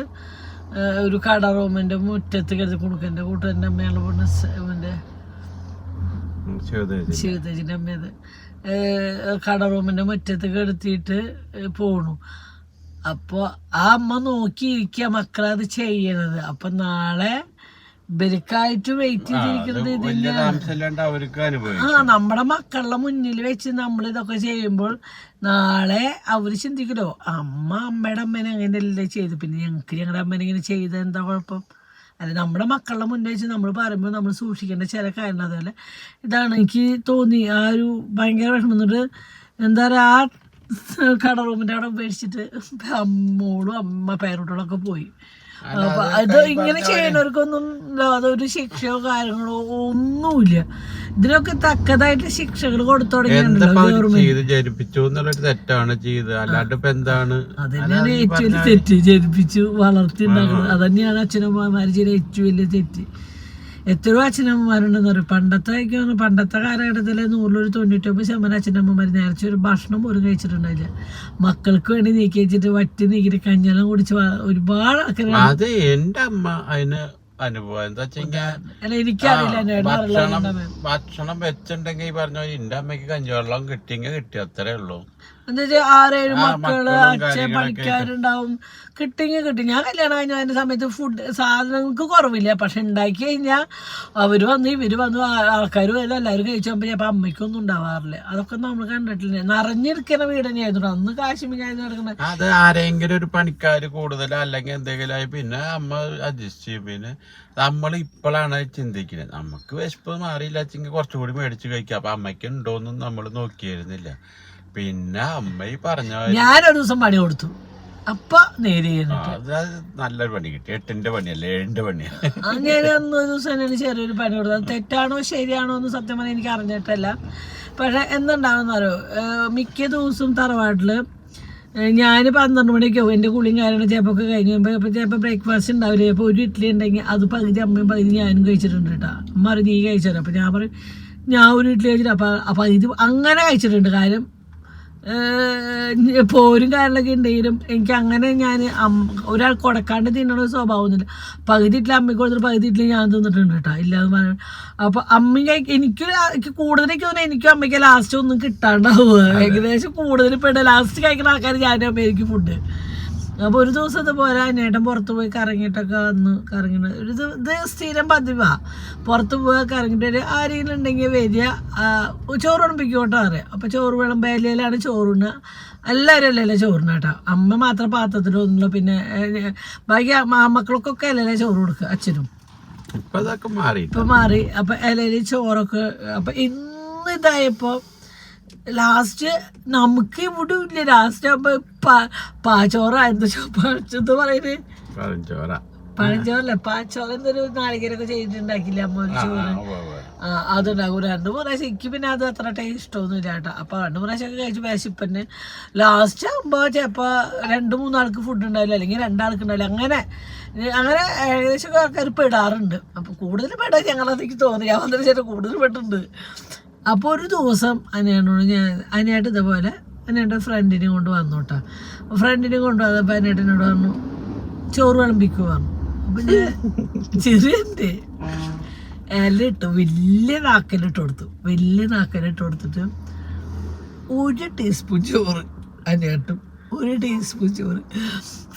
[SPEAKER 1] ഒരു കട റൂമിന്റെ മുറ്റത്ത് കരുതി കൊടുക്കന്റെ കൂട്ടുകാരന്റെ അമ്മയുള്ള പൊണ്ണ് സ- ഇവന്റെ ശിവതേജിന്റെ അമ്മയത് കട റൂമിന്റെ മുറ്റത്ത് കിടത്തിയിട്ട് പോണു. അപ്പൊ ആ അമ്മ നോക്കിയിരിക്കുക മക്കളത് ചെയ്യണത്. അപ്പൊ നാളെ ഇവർക്കായിട്ട് വെയിറ്റ് ചെയ്തിരിക്കുന്നത് ആ നമ്മുടെ മക്കളുടെ മുന്നിൽ വെച്ച് നമ്മൾ ഇതൊക്കെ ചെയ്യുമ്പോൾ നാളെ അവർ ചിന്തിക്കലോ അമ്മ അമ്മയുടെ അമ്മേനെ അങ്ങനെയല്ലേ ചെയ്തു പിന്നെ ഞങ്ങൾക്ക് ഞങ്ങളുടെ അമ്മേനെ ഇങ്ങനെ ചെയ്ത എന്താ കുഴപ്പം? അല്ല നമ്മുടെ മക്കളുടെ മുന്നിൽ വെച്ച് നമ്മൾ പറയുമ്പോൾ നമ്മൾ സൂക്ഷിക്കേണ്ട ചില കാര്യങ്ങൾ അതുപോലെ ഇതാണ് എനിക്ക് തോന്നി. ആ ഒരു ഭയങ്കര വിഷമം. എന്നിട്ട് എന്താ പറയുക ആ കട റൂമിന്റെ അവിടെ ഉപേക്ഷിച്ചിട്ട് അമ്മോളും അമ്മ പേരോട്ടുകളൊക്കെ പോയി. അപ്പൊ അത് ഇങ്ങനെ ചെയ്യണവർക്കൊന്നും അതൊരു ശിക്ഷയോ കാര്യങ്ങളോ ഒന്നുമില്ല. ഇതിനൊക്കെ തക്കതായിട്ട് ശിക്ഷകൾ കൊടുത്തു
[SPEAKER 2] തുടങ്ങിയിട്ടുണ്ട് തെറ്റാണ് ചെയ്ത് അല്ലാണ്ട് ഇപ്പൊ എന്താണ്?
[SPEAKER 1] അതന്നെയാണ് ഏറ്റവും വലിയ തെറ്റ്. ജനിപ്പിച്ചു വളർത്തി ഉണ്ടാക്കുന്നത് അതന്നെയാണ് അച്ഛനമ്മമാര് ചെയ്ത ഏറ്റവും വലിയ തെറ്റ്. എത്രയോ അച്ഛനമ്മമാരുണ്ടെന്ന് പറയും പണ്ടത്തെ എനിക്ക് പണ്ടത്തെ കാലഘട്ടത്തിൽ നൂറിലൊരു തൊണ്ണൂറ്റൊമ്പത് ശതമാനം അച്ഛനമ്മമാർ നേരത്തെ ഒരു ഭക്ഷണം പോലും കഴിച്ചിട്ടുണ്ടായില്ല. മക്കൾക്ക് വേണ്ടി നീക്കി വെച്ചിട്ട് വറ്റി നീക്കിയിട്ട് കഞ്ഞെല്ലാം കുടിച്ച് ഒരുപാട് ആൾക്കാർ
[SPEAKER 2] അത് എന്റെ അമ്മ അതിന് അനുഭവം. എന്താ ഭക്ഷണം വെച്ചിട്ടുണ്ടെങ്കിൽ ഈ പറഞ്ഞ എന്റെ അമ്മയ്ക്ക് കഞ്ഞിവെള്ളം കിട്ടിയെങ്കിൽ കിട്ടി അത്രേ ഉള്ളൂ.
[SPEAKER 1] എന്താ വെച്ചാൽ ആറേഴ്
[SPEAKER 2] മക്കൾ
[SPEAKER 1] അച്ഛൻ പണിക്കാരുണ്ടാവും. കിട്ടിങ് കിട്ടി. ഞാൻ കല്യാണം കഴിഞ്ഞ അതിന്റെ സമയത്ത് ഫുഡ് സാധനങ്ങൾക്ക് കുറവില്ല. പക്ഷെ ഉണ്ടാക്കി കഴിഞ്ഞാൽ അവർ വന്ന് ഇവർ വന്ന് ആൾക്കാർ വരും എല്ലാവരും കഴിച്ചപ്പോൾ ചിലപ്പോൾ അമ്മയ്ക്കൊന്നും ഉണ്ടാവാറില്ല. അതൊക്കെ നമ്മൾ കണ്ടിട്ടില്ല. നിറഞ്ഞിരിക്കുന്ന വീട് തന്നെയായിരുന്നു അന്ന് കാശ്മീരായിരുന്നു നടക്കുന്നത്
[SPEAKER 2] അത് ആരെങ്കിലും ഒരു പണിക്കാർ കൂടുതൽ അല്ലെങ്കിൽ എന്തെങ്കിലും ആയി പിന്നെ അമ്മ അഡ്ജസ്റ്റ് ചെയ്യും. പിന്നെ നമ്മൾ ഇപ്പോഴാണ് ചിന്തിക്കുന്നത് നമുക്ക് വിശപ്പ് മാറിയില്ല. വെച്ചെങ്കിൽ കുറച്ചുകൂടി മേടിച്ച് കഴിക്കാം. അപ്പൊ അമ്മയ്ക്ക് ഉണ്ടോന്നും നമ്മൾ നോക്കിയിരുന്നില്ല. പിന്നെ അമ്മ ഈ പറഞ്ഞ
[SPEAKER 1] ഞാനൊരു ദിവസം പണി കൊടുത്തു. അപ്പ നേരി
[SPEAKER 2] അത് നല്ലൊരു പണി കിട്ടി. എട്ടിന്റെ പണിയല്ല? ഏഴിന്റെ പണിയാ.
[SPEAKER 1] അങ്ങനെ ഒന്ന് ഒരു ദിവസം എന്നോട് ചെറിയൊരു പണി കൊടുത്തു. തെറ്റാണോ ശരിയാണോ എന്ന് സത്യം പറഞ്ഞാൽ എനിക്ക് അറിഞ്ഞിട്ടല്ല. പക്ഷെ എന്തുണ്ടാവുന്നറിയോ മിക്ക ദിവസവും തറവാട്ടിൽ ഞാൻ പന്ത്രണ്ട് മണിക്കോ എന്റെ കുളിയും കാര്യങ്ങളും ചിലപ്പോൾ കഴിഞ്ഞ് കഴിയുമ്പോൾ ചിലപ്പോൾ ബ്രേക്ക്ഫാസ്റ്റ് ഉണ്ടാവില്ല? ചിലപ്പോൾ ഒരു ഇഡ്ഡലി ഉണ്ടെങ്കിൽ അത് പകുതി അമ്മയും പകുതി ഞാനും കഴിച്ചിട്ടുണ്ട് കേട്ടോ അമ്മ അറിഞ്ഞ് നീ കഴിച്ചോ അപ്പോൾ ഞാൻ പറയും ഞാൻ ഒരു ഇഡ്ഡലി കഴിച്ചിട്ട് അപ്പോൾ അപ്പോൾ ഇത് അങ്ങനെ കഴിച്ചിട്ടുണ്ട്. കാര്യം പോരും കാര്യങ്ങളൊക്കെ ഉണ്ടെങ്കിലും എനിക്ക് അങ്ങനെ ഞാൻ ഒരാൾ കൊടുക്കാണ്ട് തിന്നണ ഒരു സ്വഭാവമൊന്നുമില്ല പകുതി ഇട്ടില്ല അമ്മയ്ക്ക് കൊടുത്തിട്ട് പകുതി ഇട്ടില്ല ഞാൻ തിന്നിട്ടുണ്ട് കേട്ടോ. ഇല്ലാന്ന് പറഞ്ഞു അപ്പൊ അമ്മ കഴി- എനിക്ക് എനിക്ക് കൂടുതലേക്ക് തോന്നുന്നു എനിക്കും അമ്മയ്ക്ക് ലാസ്റ്റ് ഒന്നും കിട്ടാണ്ടാവുക. ഏകദേശം കൂടുതൽ പെട്ട ലാസ്റ്റ് കഴിക്കുന്ന ആൾക്കാർ ഞാനും അമ്മ എനിക്ക് ഫുഡ് അപ്പൊ ഒരു ദിവസം ഇതുപോലെ അനേട്ടൻ പുറത്ത് പോയി കറങ്ങിയിട്ടൊക്കെ വന്ന് കറങ്ങി. ഒരു ഇത് സ്ഥിരം പതിവാ. പുറത്ത് പോയി കറങ്ങിയിട്ട് ഒരു ആരെങ്കിലും ഉണ്ടെങ്കിൽ വരിക. ചോറ് ഉണപ്പിക്കോട്ടോ അറിയാം അപ്പൊ ചോറ് വിളമ്പയിലാണ് ചോറുണ്ണ. എല്ലാവരും അല്ലല്ലോ ചോറിന് കേട്ടോ. അമ്മ മാത്രം പാത്രത്തിലൊന്നുമില്ല പിന്നെ ബാക്കി മാമക്കൾക്കൊക്കെ അല്ലല്ലേ ചോറ് കൊടുക്കുക അച്ഛനും.
[SPEAKER 2] ഇപ്പൊ മാറി.
[SPEAKER 1] ഇപ്പൊ മാറി. അപ്പൊ ഇലയിൽ ചോറൊക്കെ അപ്പൊ ഇന്ന് ഇതായപ്പോ ലാസ്റ്റ് നമുക്ക് ഇവിടെ ഇല്ല. ലാസ്റ്റ് ആകുമ്പോ പാച്ചോറായിരുന്നു എന്താ പറയുന്നത്
[SPEAKER 2] പഴഞ്ചോറ.
[SPEAKER 1] പഴഞ്ചോറല്ല? പാച്ചോറ എന്തൊരു നാളികേരൊക്കെ ചെയ്തിട്ടുണ്ടാക്കില്ല അമ്മ ഒരു ചോറ്? ആ അതുണ്ടാകും രണ്ടു പ്രാവശ്യം എനിക്ക് പിന്നെ അത് അത്ര ടേസ്റ്റ് ഇല്ല കേട്ടോ. അപ്പൊ രണ്ടു മൂന്ന് പ്രാവശ്യം ഒക്കെ കഴിച്ച് വിശപ്പന്നെ ലാസ്റ്റ് ആകുമ്പോ ചിലപ്പോ രണ്ടു മൂന്നാൾക്ക് ഫുഡ് ഉണ്ടാവില്ല. അല്ലെങ്കിൽ രണ്ടാൾക്ക് ഉണ്ടാവില്ല. അങ്ങനെ അങ്ങനെ ഏകദേശം ആൾക്കാർ പെടാറുണ്ട്. അപ്പൊ കൂടുതൽ പെടാൻ ഞങ്ങളതെനിക്ക് തോന്നി. ഞാൻ ശേഷം കൂടുതൽ പെട്ടിട്ടുണ്ട്. അപ്പൊ ഒരു ദിവസം അനിയനോട് ഞാൻ അനിയായിട്ട് ഇതേപോലെ അനിയുടെ ഫ്രണ്ടിനെ കൊണ്ട് വന്നു കേട്ടോ ഫ്രണ്ടിനെ കൊണ്ട് വന്നപ്പോ അനിയേട്ടനോട് പറഞ്ഞു ചോറ് വിളമ്പിക്കു പറഞ്ഞു. അപ്പൊ ഞാൻ (laughs) ചെറിയ ഇലയിട്ട് വലിയ നാക്കലിട്ട് കൊടുത്തു. വലിയ നാക്കലിട്ട് കൊടുത്തിട്ട് ഒരു ടീസ്പൂൺ ചോറ് അതിനകത്തും ഒരു ടീസ്പൂൺ ചോറ്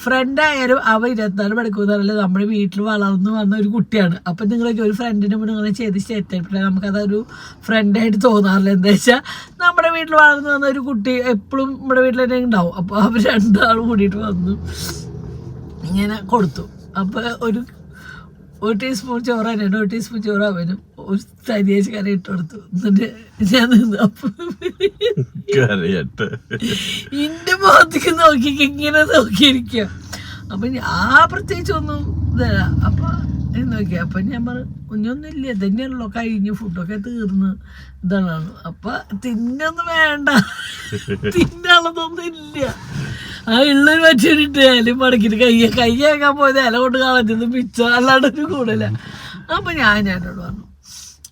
[SPEAKER 1] ഫ്രണ്ടായാലും അവ ഇരുപത്തിനാല് പറഞ്ഞാൽ നമ്മുടെ വീട്ടിൽ വളർന്നു വന്ന ഒരു കുട്ടിയാണ്. അപ്പം നിങ്ങളൊക്കെ ഒരു ഫ്രണ്ടിന്റെ മുന്നേ ഇങ്ങനെ ചെയ്ത് സ്റ്റേറ്റ് നമുക്കതൊരു ഫ്രണ്ടായിട്ട് തോന്നാറില്ല. എന്താ വെച്ചാൽ നമ്മുടെ വീട്ടിൽ വളർന്നു വന്ന ഒരു കുട്ടി എപ്പോഴും നമ്മുടെ വീട്ടിൽ തന്നെ ഉണ്ടാവും. അപ്പോൾ അവർ രണ്ടാളും കൂടിയിട്ട് വന്നു ഇങ്ങനെ കൊടുത്തു. അപ്പോൾ ഒരു ഒരു ടീസ്പൂൺ ചോറ് തന്നെ ഒരു ടീസ്പൂൺ ചോറ് അവനും. ഒരു തരിയേച്ച് കറി ഇട്ട് കൊടുത്തു. എന്നിട്ട് ഞാൻ
[SPEAKER 2] കറിയട്ട്.
[SPEAKER 1] ഇന്റെ മുഖത്തേക്ക് നോക്കി ഇങ്ങനെ നോക്കിയിരിക്കുക അപ്പൊ ആ പ്രത്യേകിച്ച് ഒന്നും ഇതല്ല. അപ്പൊ നോക്കി. അപ്പൊ ഞാൻ പറഞ്ഞു കുഞ്ഞൊന്നും ഇല്ല. ഇതന്നെയാണല്ലോ. കഴിഞ്ഞു ഫുഡൊക്കെ തീർന്ന്. ഇതാണ് അപ്പൊ തിന്നൊന്നും വേണ്ട. തിന്നാളതൊന്നും ഇല്ല. ആ ഉള്ളൊരു മറ്റൊരിട്ട് ഇലയും മടക്കിട്ട് കയ്യ കയ്യേക്കാൻ പോയത് ഇല കൊണ്ട് കളഞ്ഞത് മിച്ചം അല്ലാണ്ട് ഒരു കൂടല അപ്പൊ ഞാൻ ഞാനോട് പറഞ്ഞു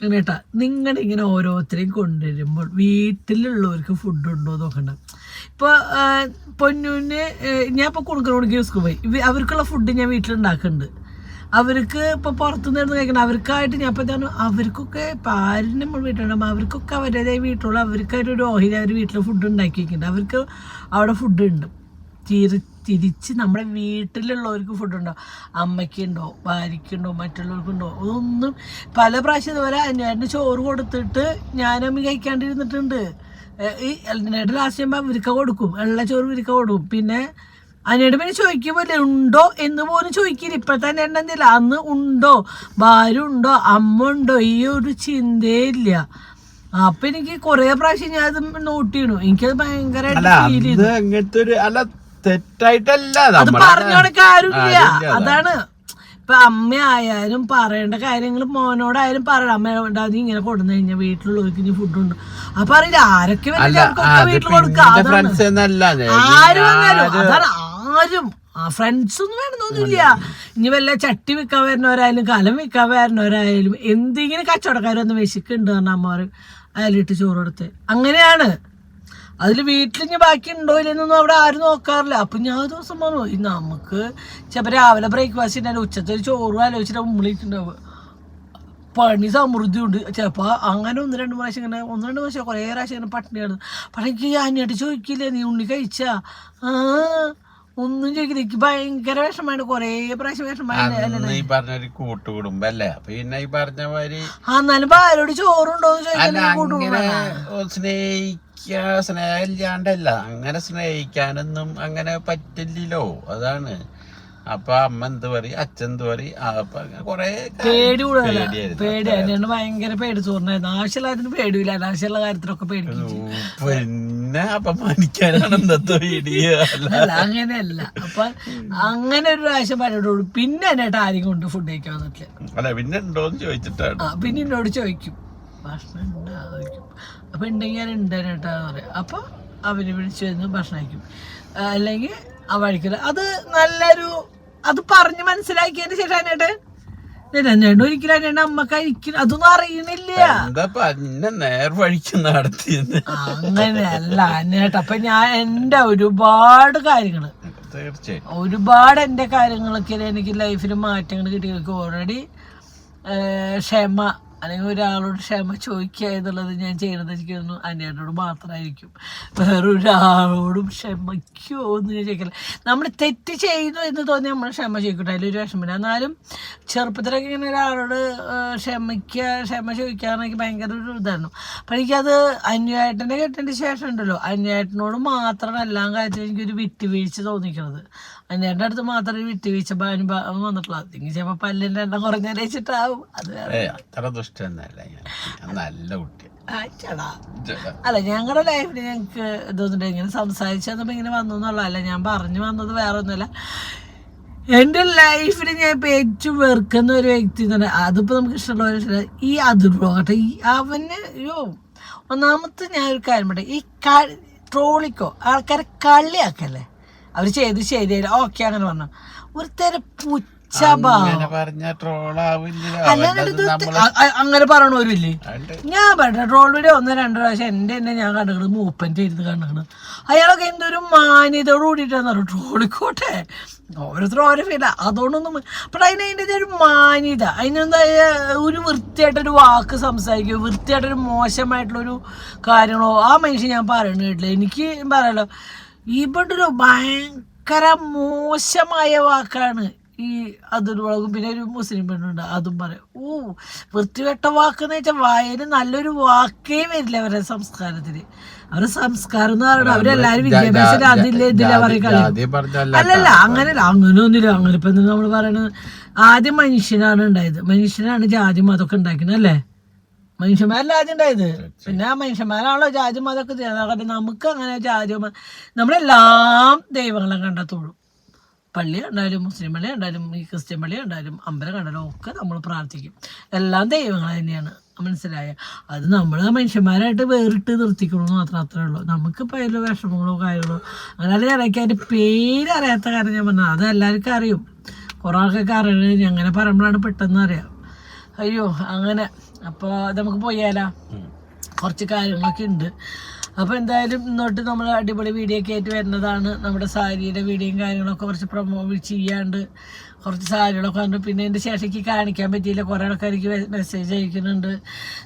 [SPEAKER 1] കേട്ടാ നിങ്ങൾ ഇങ്ങനെ ഓരോരുത്തരെയും കൊണ്ടുവരുമ്പോൾ വീട്ടിലുള്ളവർക്ക് ഫുഡ് ഉണ്ടോ നോക്കണ്ട. ഇപ്പോൾ പൊന്നൂന് ഞാൻ ഇപ്പോൾ കൊടുക്കുന്ന സ്കൂൾ പോയി. അവർക്കുള്ള ഫുഡ് ഞാൻ വീട്ടിലുണ്ടാക്കുന്നുണ്ട് അവർക്ക് ഇപ്പോൾ പുറത്തുനിന്ന് ഇരുന്ന് കഴിക്കണം അവർക്കായിട്ട് ഞാൻ ഇപ്പോൾ തന്നെ അവർക്കൊക്കെ ഇപ്പം ആരും നമ്മൾ വീട്ടിലുണ്ടാകുമ്പോൾ അവർക്കൊക്കെ അവരുടേതായ വീട്ടിലുള്ള അവർക്കായിട്ട് ഒരു ഓഹരി അവർ വീട്ടിൽ ഫുഡ് ഉണ്ടാക്കി വെക്കുന്നുണ്ട് അവർക്ക് അവിടെ ഫുഡ് ഉണ്ട്. തിരി തിരിച്ച് നമ്മുടെ വീട്ടിലുള്ളവർക്ക് ഫുഡ് ഉണ്ടോ? അമ്മയ്ക്കുണ്ടോ? ഭാര്യയ്ക്കുണ്ടോ? മറ്റുള്ളവർക്കുണ്ടോ? ഒന്നും പല പ്രാവശ്യം ഇതുപോലെ അന്വേഷണം ചോറ് കൊടുത്തിട്ട് ഞാനമ്മ കഴിക്കാണ്ടിരുന്നിട്ടുണ്ട്. ഈ അന്നേട്ട് ലാസ്റ്റ് ചെയ്യുമ്പോൾ വിരിക്ക കൊടുക്കും. വെള്ള ചോറ് വിരിക്ക കൊടുക്കും. പിന്നെ അനിയുടെ പിന്നെ ചോദിക്കുമ്പോൾ ഉണ്ടോ എന്ന് പോലും ചോദിക്കില്ല. ഇപ്പം തന്നെ ഉണ്ടെന്നില്ല അന്ന് ഉണ്ടോ? ഭാര്യ ഉണ്ടോ? അമ്മ ഉണ്ടോ? ഈ ഒരു ചിന്തയില്ല. അപ്പൊ എനിക്ക് കൊറേ പ്രാവശ്യം ഞാൻ അത് നോട്ട് ചെയ്യണു. എനിക്കത് ഭയങ്കരമായിട്ട് ഫീൽ ചെയ്തു.
[SPEAKER 2] തെറ്റായിട്ടല്ല
[SPEAKER 1] അത് പറഞ്ഞു അതാണ്. ഇപ്പൊ അമ്മ ആയാലും പറയേണ്ട കാര്യങ്ങൾ മോനോടായാലും പറയണം. അമ്മ അത് നീ ഇങ്ങനെ കൊടുന്നു കഴിഞ്ഞാൽ വീട്ടിലുള്ളവർക്ക് ഇനി ഫുഡ് ഉണ്ട്. അപ്പൊ അറിയില്ല ആരൊക്കെ വീട്ടിൽ
[SPEAKER 2] കൊടുക്കാം.
[SPEAKER 1] ആരും അതാണ് ആരും. ആ ഫ്രണ്ട്സ് ഒന്നും വേണമെന്നൊന്നുമില്ല. ഇനി വല്ല ചട്ടി വിൽക്കാൻ വരുന്നവരായാലും കലം വിൽക്കാൻ വരുന്നവരായാലും എന്തെങ്കിലും കച്ചവടക്കാരൊന്നും വിശക്കുണ്ട് പറഞ്ഞ അമ്മ പറയും അയാളിട്ട് ചോറ് കൊടുത്ത്. അങ്ങനെയാണ്. അതിൽ വീട്ടിൽ ഇനി ബാക്കി ഉണ്ടോ ഇല്ലെന്നൊന്നും അവിടെ ആരും നോക്കാറില്ല. അപ്പൊ ഞാൻ ദിവസം പറഞ്ഞു "ഈ നമുക്ക് ചിലപ്പോൾ രാവിലെ ബ്രേക്ക്ഫാസ്റ്റ് ഉണ്ടായാലും ഉച്ചത്തെ ഒരു ചോറും ആലോചിച്ചിട്ട് ഉമ്മിളിട്ടുണ്ടാവുക. പണി സമൃദ്ധി ഉണ്ട് ചിലപ്പോൾ അങ്ങനെ ഒന്ന് രണ്ട് പ്രാവശ്യം ഇങ്ങനെ ഒന്ന് രണ്ട് പ്രാവശ്യം കുറേ പ്രാവശ്യം ഇങ്ങനെ പട്ടിണിയാണ്. പക്ഷേ എനിക്ക് ചോദിക്കില്ലേ? നീ ഉണ്ണി കഴിച്ചാ? ആ. ഒന്നും ചോദിക്കില്ല. എനിക്ക് ഭയങ്കര വിഷമാണ് കൊറേ പ്രാവശ്യം
[SPEAKER 2] വിഷമാണ് ഈ കൂട്ടുകുടുംബം അല്ലേ? പിന്നെ ഈ പറഞ്ഞ മാതിരി
[SPEAKER 1] എന്നാലും ആരോട്
[SPEAKER 2] അങ്ങനെ
[SPEAKER 1] കൂട്ടുകൂടാ
[SPEAKER 2] സ്നേഹിക്കാ സ്നേഹം ഇല്ലാണ്ടല്ല അങ്ങനെ സ്നേഹിക്കാനൊന്നും അങ്ങനെ പറ്റില്ലല്ലോ. അതാണ്. അപ്പൊ അമ്മ എന്ത് പറയും? അച്ഛൻ എന്ത് പറയും? അപ്പൊ കൊറേ
[SPEAKER 1] പേടി ഭയങ്കര പേടി തോന്നുന്നായിരുന്നു ആവശ്യമുള്ളതിന് പേടിയില്ല. അനാവശ്യമുള്ള കാര്യത്തിലൊക്കെ പേടിക്കും
[SPEAKER 2] പിന്നെ അപമാനിക്കാനാണ് മണിക്കാനാണ് എന്തോ അല്ല
[SPEAKER 1] അങ്ങനെയല്ല. അപ്പൊ അങ്ങനെ ഒരു പ്രാവശ്യം പറഞ്ഞോളൂ പിന്നെ എന്നിട്ട് ആരും കൊണ്ട് ഫുഡ് കഴിക്കാൻ വന്നിട്ടില്ല.
[SPEAKER 2] അല്ല പിന്നെ ഉണ്ടോന്ന് ചോദിച്ചിട്ടാണ്.
[SPEAKER 1] പിന്നെ എന്നോട് ചോദിക്കും. ഭക്ഷണം ഉണ്ടോ? ചോദിക്കും. അപ്പൊ ഉണ്ടെങ്കിൽ ഞാൻ ഉണ്ടേട്ടാന്ന് പറയാം. അപ്പൊ അവർ വിളിച്ചു വരുന്നു ഭക്ഷണം കഴിക്കും. അല്ലെങ്കിൽ ആ വഴിക്കില്ല അത് നല്ലൊരു അത് പറഞ്ഞ് മനസ്സിലാക്കിയതിന് ശേഷം അതിനേട്ട് രണ്ടു ഒരിക്കലും അതിന്റെ അമ്മയ്ക്ക് അതൊന്നും അറിയണില്ല. അങ്ങനെയല്ല അന്നേട്ട് അപ്പൊ ഞാൻ എന്റെ ഒരുപാട്
[SPEAKER 2] കാര്യങ്ങൾ.
[SPEAKER 1] ഒരുപാട് എന്റെ കാര്യങ്ങളൊക്കെ എനിക്ക് ലൈഫിൽ മാറ്റങ്ങൾ കിട്ടിയ ഓൾറെഡി ക്ഷമ അല്ലെങ്കിൽ ഒരാളോട് ക്ഷമ ചോദിക്കുക എന്നുള്ളത് ഞാൻ ചെയ്യണത് എനിക്ക് തോന്നുന്നു അനിയനോട് മാത്രമായിരിക്കും. വേറൊരാളോടും ക്ഷമിക്കുമോ എന്ന് ഞാൻ ചോദിക്കില്ല. നമ്മൾ തെറ്റ് ചെയ്യുന്നു എന്ന് തോന്നി നമ്മൾ ക്ഷമ ചോദിക്കട്ടെ. അതിലൊരു വിഷമില്ല എന്നാലും ചെറുപ്പത്തിലൊക്കെ ഇങ്ങനെ ഒരാളോട് ക്ഷമിക്കുക ക്ഷമ ചോദിക്കാന്നൊക്കെ ഭയങ്കര ഒരു ഇതായിരുന്നു. അപ്പം എനിക്കത് അന്വേട്ടനെ കിട്ടേണ്ട ശേഷം ഉണ്ടല്ലോ. അന്വേട്ടനോട് മാത്രമാണ് എല്ലാ കാര്യത്തിലും എനിക്കൊരു വിട്ടുവീഴ്ച തോന്നിക്കണത്. അന്വേട്ടന്റെ അടുത്ത് മാത്രമേ വിട്ടുവീഴ്ച അനുഭവം വന്നിട്ടുള്ളൂ അതെങ്കിൽ ചിലപ്പോ പല്ലിന്റെ എണ്ണം വെച്ചിട്ടാവും അത് വേറെ.
[SPEAKER 2] അത്ര നല്ല
[SPEAKER 1] അല്ല ഞങ്ങളുടെ ലൈഫിൽ ഞങ്ങൾക്ക് ഇതൊന്നുണ്ട് ഇങ്ങനെ സംസാരിച്ചപ്പോൾ ഇങ്ങനെ വന്നു എന്നുള്ളതല്ല ഞാൻ പറഞ്ഞു വന്നത് വേറെ ഒന്നുമല്ല. എന്റെ ലൈഫിൽ ഞാൻ ഇപ്പൊ ഏറ്റവും വെറുക്കുന്ന ഒരു വ്യക്തി എന്ന് പറഞ്ഞാൽ അതിപ്പോൾ നമുക്ക് ഇഷ്ടമുള്ള ഈ അതിർവാകട്ടെ ഈ അവന് അയ്യോ. ഒന്നാമത്തെ ഞാൻ ഒരു കാര്യം പറയട്ടെ. ഈ ട്രോളിക്കോ ആൾക്കാരെ കളിയാക്കല്ലേ? അവർ ചെയ്ത് ശരിയായില്ല. ഓക്കെ അങ്ങനെ പറഞ്ഞു. ഒരുത്തര
[SPEAKER 2] അങ്ങനെ
[SPEAKER 1] പറയണവരില്ലേ? ഞാൻ പറഞ്ഞ ട്രോൾ വീഡിയോ ഒന്ന് രണ്ട് പ്രാവശ്യം എന്റെ തന്നെ ഞാൻ കണ്ടത് മൂപ്പന്റെ ഇരുന്ന് കണ്ടത് അയാളൊക്കെ എന്തൊരു മാന്യതയോട് പറഞ്ഞു ട്രോളിക്കോട്ടെ. ഓരോരുത്തരും ഓരോ ഫീല. അതുകൊണ്ടൊന്നും അപ്പം അതിന് അതിന്റെ ഒരു മാന്യത. അതിനെന്താ ഒരു വൃത്തിയായിട്ടൊരു വാക്ക് സംസാരിക്കുക വൃത്തിയായിട്ടൊരു മോശമായിട്ടുള്ളൊരു കാര്യങ്ങളോ ആ മനുഷ്യൻ ഞാൻ പറയണ കേട്ടില്ല. എനിക്ക് പറയാലോ ഇവിടെ ഒരു ഭയങ്കര മോശമായ വാക്കാണ് ഈ അതൊരു വളകും പിന്നെ ഒരു മുസ്ലിം പെണ്ണുണ്ട് അതും പറയും. ഓ വൃത്തികെട്ട വാക്കെന്ന് വെച്ചാൽ വായന നല്ലൊരു വാക്കേ വരില്ല അവരുടെ സംസ്കാരത്തിന് അവരുടെ സംസ്കാരം എന്ന് പറയുന്നത് അവരെല്ലാരും വിദ്യാഭ്യാസം അതില്ല ഇതില്ല പറയുക? അല്ലല്ല അങ്ങനെ അങ്ങനെ അങ്ങനെയൊന്നുമില്ല. അങ്ങനെ ഇപ്പൊ നമ്മൾ പറയണത്? ആദ്യം മനുഷ്യനാണ് ഉണ്ടായത്. മനുഷ്യനാണ് ജാതി മതമൊക്കെ ഉണ്ടാക്കുന്നത് അല്ലേ? മനുഷ്യന്മാരല്ല ആദ്യം ഉണ്ടായത് പിന്നെ ആ മനുഷ്യന്മാരാണല്ലോ ജാജും അതൊക്കെ ചെയ്യുന്നത് നമുക്ക് അങ്ങനെ ജാതി നമ്മളെല്ലാം ദൈവങ്ങളെ കണ്ടെത്തുള്ളൂ. പള്ളി കണ്ടാലും മുസ്ലിം പള്ളി ഉണ്ടായാലും ഈ ക്രിസ്ത്യൻ പള്ളി ഉണ്ടായാലും അമ്പലം കണ്ടാലും ഒക്കെ നമ്മൾ പ്രാർത്ഥിക്കും. എല്ലാം ദൈവങ്ങൾ തന്നെയാണ്. മനസ്സിലായ? അത് നമ്മൾ മനുഷ്യന്മാരായിട്ട് വേറിട്ട് നിർത്തിക്കണമെന്ന് മാത്രം അത്രേ ഉള്ളൂ. നമുക്കിപ്പോൾ അതിൽ വിഷമങ്ങളോ കാര്യങ്ങളോ അങ്ങനെ ഇടയ്ക്ക് അതിന്റെ പേര് അറിയാത്ത കാര്യം ഞാൻ പറഞ്ഞത്. അത് എല്ലാവർക്കും അറിയും. കുറേ ആൾക്കൊക്കെ അറിയണത് അങ്ങനെ പറയുമ്പോഴാണ് പെട്ടെന്ന് അറിയാം. അയ്യോ അങ്ങനെ അപ്പോൾ നമുക്ക് പോയാലോ? കുറച്ച് കാര്യങ്ങളൊക്കെ ഉണ്ട്. അപ്പോൾ എന്തായാലും ഇന്നോട്ട് നമ്മൾ അടിപൊളി വീഡിയോ ഒക്കെ ആയിട്ട് വരുന്നതാണ്. നമ്മുടെ സാരിയുടെ വീഡിയോയും കാര്യങ്ങളൊക്കെ കുറച്ച് പ്രൊമോട്ട് ചെയ്യാണ്ട് കുറച്ച് സാരികളൊക്കെ വന്നു. പിന്നെ എന്റെ ശേഷിക്ക് കാണിക്കാൻ പറ്റിയില്ല. കുറേ ആൾക്കാർക്ക് മെസ്സേജ് അയക്കുന്നുണ്ട്.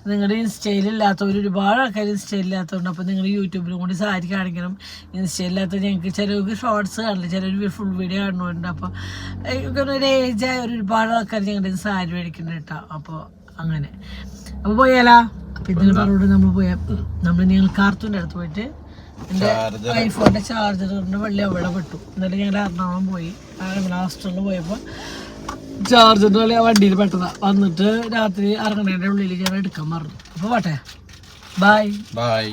[SPEAKER 1] നിങ്ങളുടെ ഇൻസ്റ്റയിലില്ലാത്തവർ ഒരുപാട് ആൾക്കാർ ഇൻസ്റ്റയിലില്ലാത്തതുകൊണ്ട് അപ്പോൾ നിങ്ങൾ യൂട്യൂബിലും കൂടി സാരി കാണിക്കണം. ഇൻസ്റ്റയിലില്ലാത്ത ഞങ്ങൾക്ക് ചിലർക്ക് ഷോർട്സ് കാണില്ല. ചിലർ ഫുൾ വീഡിയോ കാണുന്നുണ്ട്. അപ്പോൾ ഒരു ഏജായ ഒരുപാട് ആൾക്കാർ ഞങ്ങളുടെ സാരി മേടിക്കുന്നുണ്ട് കേട്ടോ. അപ്പോൾ അങ്ങനെ. അപ്പൊ പോയാലാ? അപ്പൊ ഇതിന് പറഞ്ഞുകൊണ്ട് നമ്മൾ പോയ നമ്മൾ നിങ്ങൾ കാർത്തൂന്റെ അടുത്ത് പോയിട്ട് എന്റെ ഐഫോണിന്റെ ചാർജറിന്റെ വെള്ളി അവിടെ പെട്ടു. എന്നിട്ട് ഞങ്ങൾ എറണാകുളം പോയി. ലാസ്റ്റിൽ പോയപ്പോൾ ചാർജറിന്റെ വെള്ളി വണ്ടിയിൽ പെട്ടതാ. വന്നിട്ട് രാത്രി ഇറങ്ങണേന്റെ ഉള്ളിൽ ഞാൻ എടുക്കാൻ മറന്നു അപ്പോൾ പോട്ടെ. Bye
[SPEAKER 2] bye